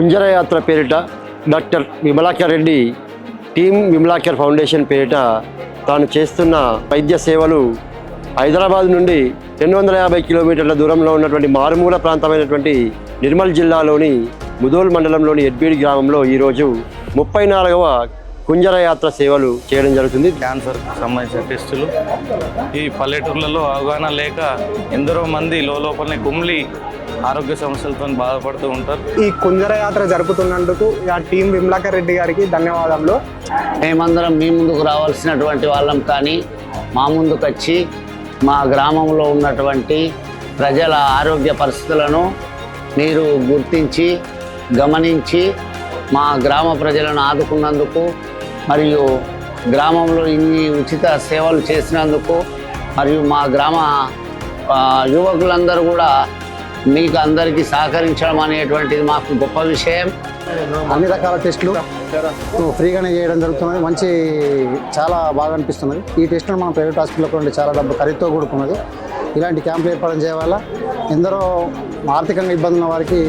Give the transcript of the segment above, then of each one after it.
కుంజరయాత్ర పేరిట doctor Vimalakar Reddy team Vimalakar foundation పేరిట తాను చేస్తున్న వైద్య సేవలు హైదరాబాద్ నుండి రెండు వందల యాభై కిలోమీటర్ల దూరంలో ఉన్నటువంటి మారుమూల ప్రాంతమైనటువంటి నిర్మల్ జిల్లాలోని ముదోల్ మండలంలోని ఎడ్బీడి గ్రామంలో ఈరోజు ముప్పై నాలుగవ కుంజర యాత్ర సేవలు చేయడం జరుగుతుంది. క్యాన్సర్ సంబంధించిన టెస్టులు. ఈ పల్లెటూర్లలో అవగాహన లేక ఎందరో మంది లోపలనే కుమ్లి ఆరోగ్య సమస్యలతో బాధపడుతూ ఉంటారు. ఈ కుంజర యాత్ర జరుపుతున్నందుకు ఆ టీం విమలాకర్ రెడ్డి గారికి ధన్యవాదములు. మేమందరం మీ ముందుకు రావాల్సినటువంటి వాళ్ళం కానీ మా ముందుకు వచ్చి మా గ్రామంలో ఉన్నటువంటి ప్రజల ఆరోగ్య పరిస్థితులను మీరు గుర్తించి గమనించి మా గ్రామ ప్రజలను ఆదుకున్నందుకు మరియు గ్రామంలో ఇన్ని ఉచిత సేవలు చేసినందుకు మరియు మా గ్రామ యువకులందరూ కూడా మీకు అందరికీ సహకరించడం అనేటువంటిది మాకు గొప్ప విషయం. అన్ని రకాల టెస్టులు ఫ్రీగానే చేయడం జరుగుతున్నది. మంచి చాలా బాగా అనిపిస్తున్నది. ఈ టెస్టులు మనం ప్రైవేట్ హాస్పిటల్లో కూడా చాలా డబ్బు ఖరీదుతో కూడుకున్నది. ఇలాంటి క్యాంపులు ఏర్పాటు చేయవల్ల ఎందరో ఆర్థికంగా ఇబ్బంది ఉన్న వారికి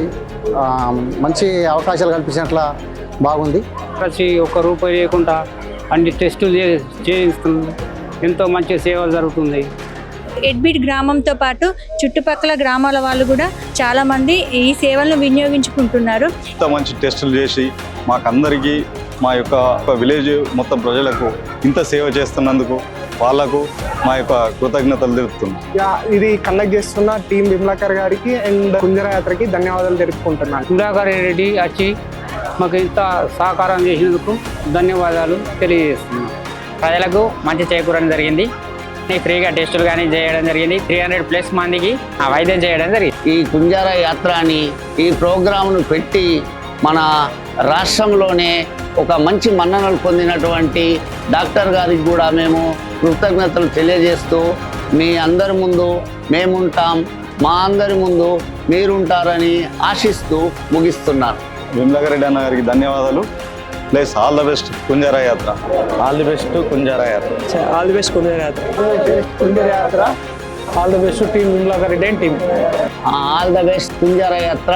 మంచి అవకాశాలు కల్పించినట్ల బాగుంది. ప్రతి ఒక్క రూపాయి లేకుండా అన్ని టెస్టులు చే- చేయిస్తుంది. ఎంతో మంచి సేవలు జరుగుతుంది. ఎడ్బిట్ గ్రామంతో పాటు చుట్టుపక్కల గ్రామాల వాళ్ళు కూడా చాలా మంది ఈ సేవలను వినియోగించుకుంటున్నారు. ఇంత మంచి టెస్టులు చేసి మాకందరికీ మా యొక్క ఒక విలేజ్ మొత్తం ప్రజలకు ఇంత సేవ చేస్తున్నందుకు వాళ్ళకు మా యొక్క కృతజ్ఞతలు తెలుపుతున్నాం. యా, ఇది కండక్ట్ చేస్తున్న టీం విమలాకర్ గారికి అండ్ కుంజర యాత్రకి ధన్యవాదాలు తెలుపుకుంటున్నాను. సుధాకర్ రెడ్డి వచ్చి మాకు ఇంత సహకారం చేసినందుకు ధన్యవాదాలు తెలియజేస్తున్నాం. ప్రజలకు మంచి చేకూరడం జరిగింది. ఈ ఫ్రీగా టెస్టులు కానీ చేయడం జరిగింది. త్రీ హండ్రెడ్ ప్లస్ మందికి ఆ వైద్యం చేయడం జరిగింది. ఈ కుంజార యాత్ర అని ఈ ప్రోగ్రాంను పెట్టి మన రాష్ట్రంలోనే ఒక మంచి మన్ననలు పొందినటువంటి డాక్టర్ గారికి కూడా మేము కృతజ్ఞతలు తెలియజేస్తూ మీ అందరి ముందు మేముంటాం మా అందరి ముందు మీరుంటారని ఆశిస్తూ ముగిస్తున్నాను. విమలాకర్ రెడ్డి అన్న గారికి ధన్యవాదాలు. ప్లస్ ఆల్ ద బెస్ట్ కుంజారా యాత్ర ఆల్ ది బెస్ట్ కుంజారా యాత్ర ఆల్ ది బెస్ట్ కుంజర యాత్ర కుంజర యాత్ర all the best team Vimalakar Reddy and team all the best కుంజార యాత్ర